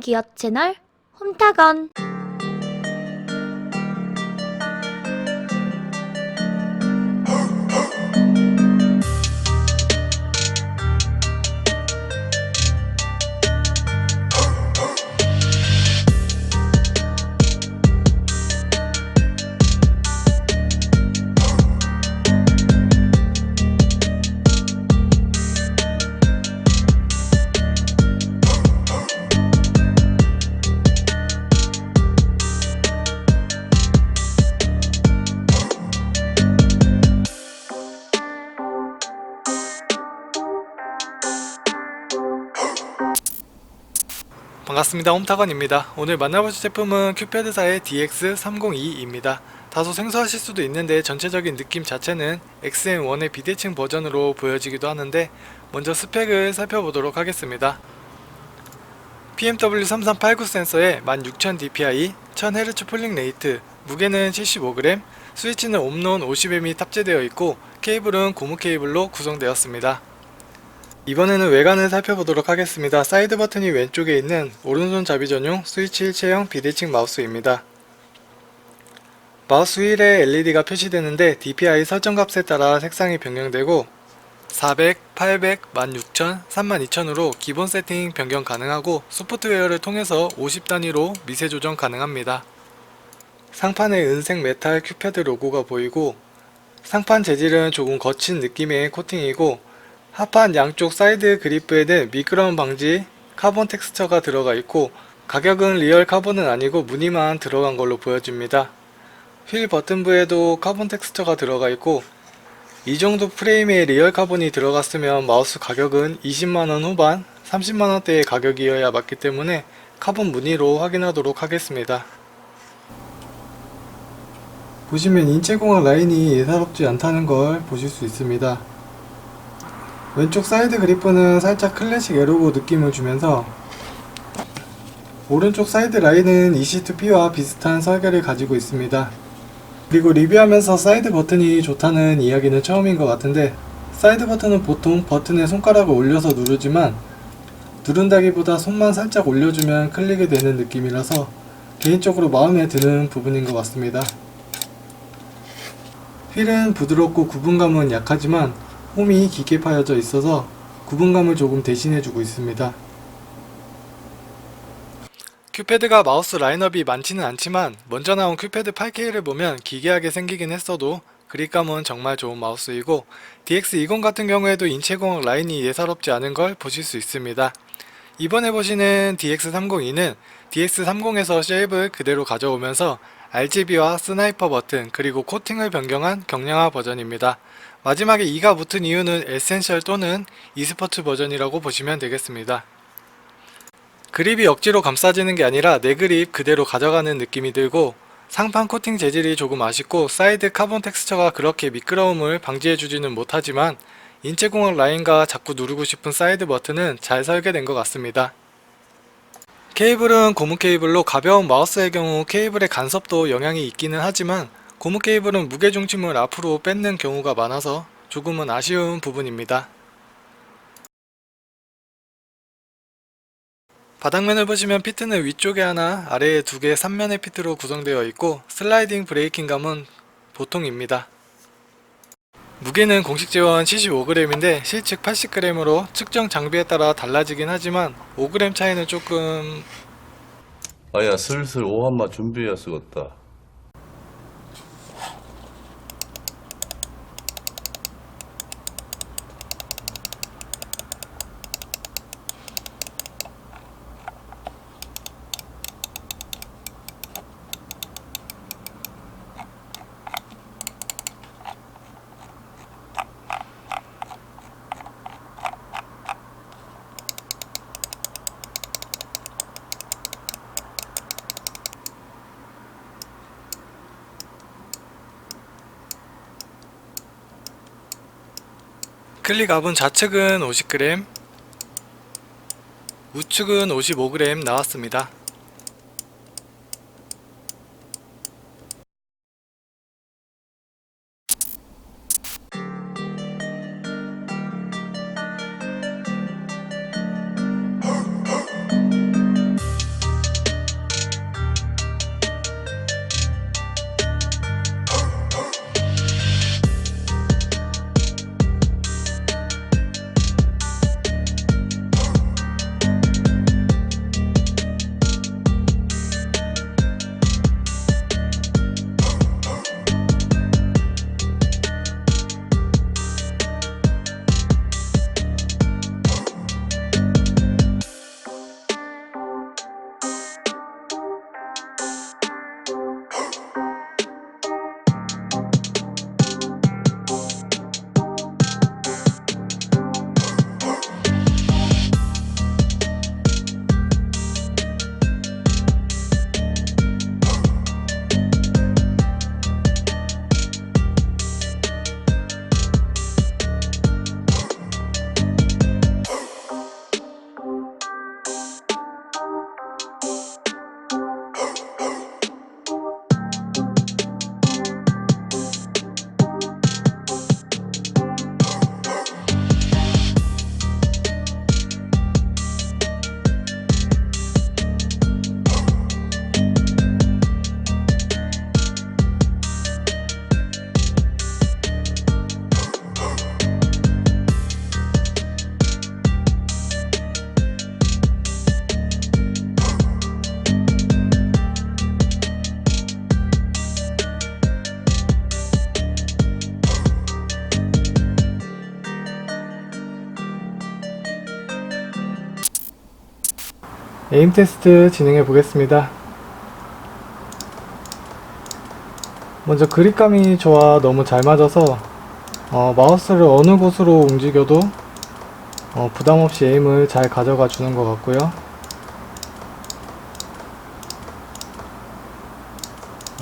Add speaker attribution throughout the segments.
Speaker 1: 기업 채널 홈타건
Speaker 2: 반갑습니다. 홈타건입니다. 오늘 만나보실 제품은 큐패드사의 DX302입니다. 다소 생소하실 수도 있는데 전체적인 느낌 자체는 XM1의 비대칭 버전으로 보여지기도 하는데 먼저 스펙을 살펴보도록 하겠습니다. PMW3389 센서에 16000dpi, 1000Hz 폴링 레이트, 무게는 75g, 스위치는 옴론 50M이 탑재되어 있고 케이블은 고무 케이블로 구성되었습니다. 이번에는 외관을 살펴보도록 하겠습니다. 사이드 버튼이 왼쪽에 있는 오른손 잡이 전용 스위치 일체형 비대칭 마우스입니다. 마우스 휠에 LED가 표시되는데 DPI 설정 값에 따라 색상이 변경되고 400, 800, 16,000, 32,000으로 기본 세팅 변경 가능하고 소프트웨어를 통해서 50 단위로 미세 조정 가능합니다. 상판에 은색 메탈 큐패드 로고가 보이고 상판 재질은 조금 거친 느낌의 코팅이고 하판 양쪽 사이드 그리프에는 미끄럼 방지 카본 텍스처가 들어가 있고 가격은 리얼 카본은 아니고 무늬만 들어간 걸로 보여집니다. 휠 버튼부에도 카본 텍스처가 들어가 있고 이 정도 프레임에 리얼 카본이 들어갔으면 마우스 가격은 20만원 후반 30만원대의 가격이어야 맞기 때문에 카본 무늬로 확인하도록 하겠습니다. 보시면 인체공학 라인이 예사롭지 않다는 걸 보실 수 있습니다. 왼쪽 사이드 그리프는 살짝 클래식 에로고 느낌을 주면서 오른쪽 사이드 라인은 EC2P와 비슷한 설계를 가지고 있습니다. 그리고 리뷰하면서 사이드 버튼이 좋다는 이야기는 처음인 것 같은데 사이드 버튼은 보통 버튼에 손가락을 올려서 누르지만 누른다기보다 손만 살짝 올려주면 클릭이 되는 느낌이라서 개인적으로 마음에 드는 부분인 것 같습니다. 휠은 부드럽고 구분감은 약하지만 홈이 깊게 파여져 있어서 구분감을 조금 대신해주고 있습니다. 큐패드가 마우스 라인업이 많지는 않지만 먼저 나온 큐패드 8K를 보면 기괴하게 생기긴 했어도 그립감은 정말 좋은 마우스이고 DX20 같은 경우에도 인체 공학 라인이 예사롭지 않은 걸 보실 수 있습니다. 이번에 보시는 DX302는 DX30에서 쉐입을 그대로 가져오면서 RGB와 스나이퍼 버튼 그리고 코팅을 변경한 경량화 버전입니다. 마지막에 2가 붙은 이유는 에센셜 또는 e스포츠 버전이라고 보시면 되겠습니다. 그립이 억지로 감싸지는 게 아니라 내 그립 그대로 가져가는 느낌이 들고 상판 코팅 재질이 조금 아쉽고 사이드 카본 텍스처가 그렇게 미끄러움을 방지해주지는 못하지만 인체공학 라인과 자꾸 누르고 싶은 사이드 버튼은 잘 설계된 것 같습니다. 케이블은 고무 케이블로 가벼운 마우스의 경우 케이블의 간섭도 영향이 있기는 하지만 고무 케이블은 무게중심을 앞으로 뺏는 경우가 많아서 조금은 아쉬운 부분입니다. 바닥면을 보시면 피트는 위쪽에 하나, 아래에 두 개 3면의 피트로 구성되어 있고 슬라이딩 브레이킹감은 보통입니다. 무게는 공식 재원 75g인데 실측 80g으로 측정 장비에 따라 달라지긴 하지만 5g 차이는 조금
Speaker 3: 아야 슬슬 오한마 준비해야 쓰겠다.
Speaker 2: 클릭압은 좌측은 50g, 우측은 55g 나왔습니다. 에임 테스트 진행해 보겠습니다. 먼저 그립감이 좋아 너무 잘 맞아서 어, 마우스를 어느 곳으로 움직여도 어, 부담 없이 에임을 잘 가져가 주는 것 같고요.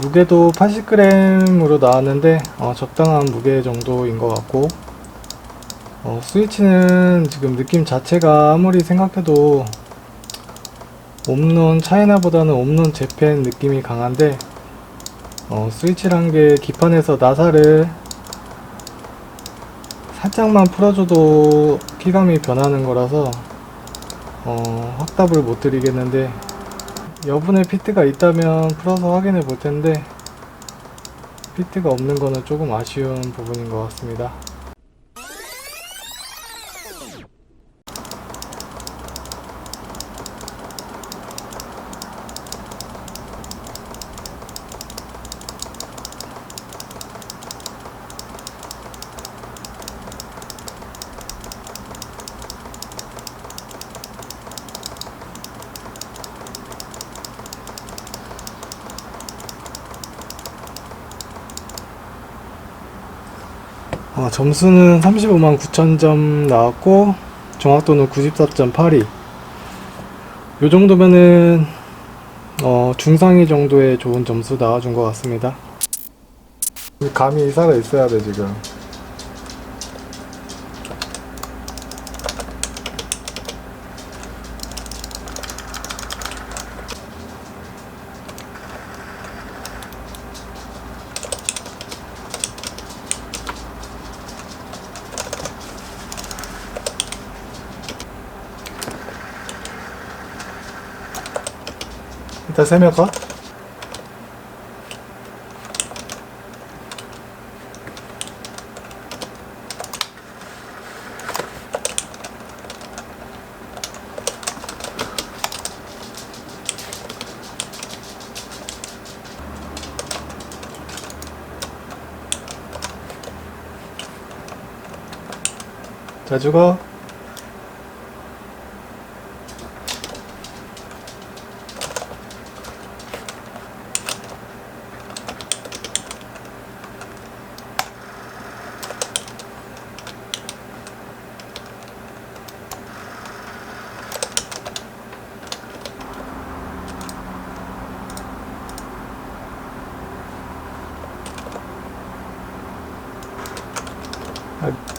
Speaker 2: 무게도 80g으로 나왔는데 어, 적당한 무게 정도인 것 같고 어, 스위치는 지금 느낌 자체가 아무리 생각해도 옴논 차이나보다는 옴논 재팬 느낌이 강한데 어, 스위치란 게 기판에서 나사를 살짝만 풀어줘도 키감이 변하는 거라서 어, 확답을 못 드리겠는데 여분의 피트가 있다면 풀어서 확인해 볼 텐데 피트가 없는 거는 조금 아쉬운 부분인 것 같습니다. 어, 점수는 35만 9천 점 나왔고 정확도는 94.82. 요 정도면은 어, 중상위 정도의 좋은 점수 나와준 것 같습니다. 감이 살아 있어야 돼 지금. 일단 컷. 자 죽어. I